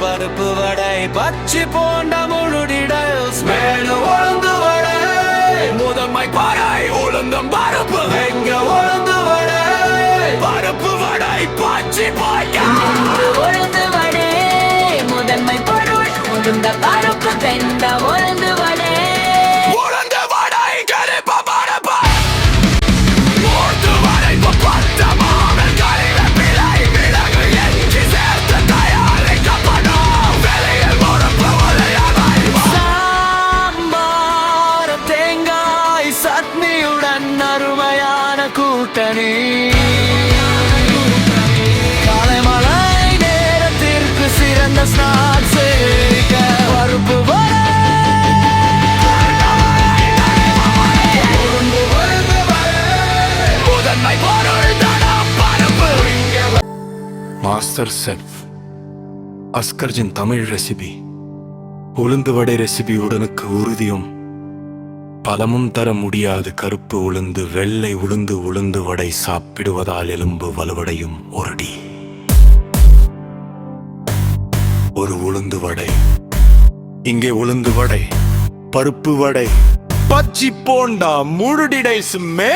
பருப்பு வடை பச்சி போண்ட முழுடிடல் மேல உளுந்து வடை. முதன்மை பாறை உளுந்தம் பருப்பு. எங்க உளுந்து வடை. பருப்பு வடை பச்சி போண்ட உளுந்து வடை முதன்மை பொருள் உளுந்த பருப்பு வெந்த உளுந்து சட்னியுடன் அருமையான கூட்டணி. காலைமலை நேரத்திற்கு சிறந்த ஸ்நாக்ஸ் பருப்பு. மாஸ்டர் செஃப் அஸ்கர்ஜின் தமிழ் ரெசிபி. உளுந்து வடை ரெசிபி உடனுக்கு உறுதியும். பலமும் தர முடியாது. கருப்பு உளுந்து வெள்ளை உளுந்து உளுந்து வடை சாப்பிடுவதால் எலும்பு வலுவடையும் ஒருடி. ஒரு உளுந்து வடை. இங்கே உளுந்து வடை பருப்பு வடை. பச்சி போண்டா முழுடிடைஸ் மே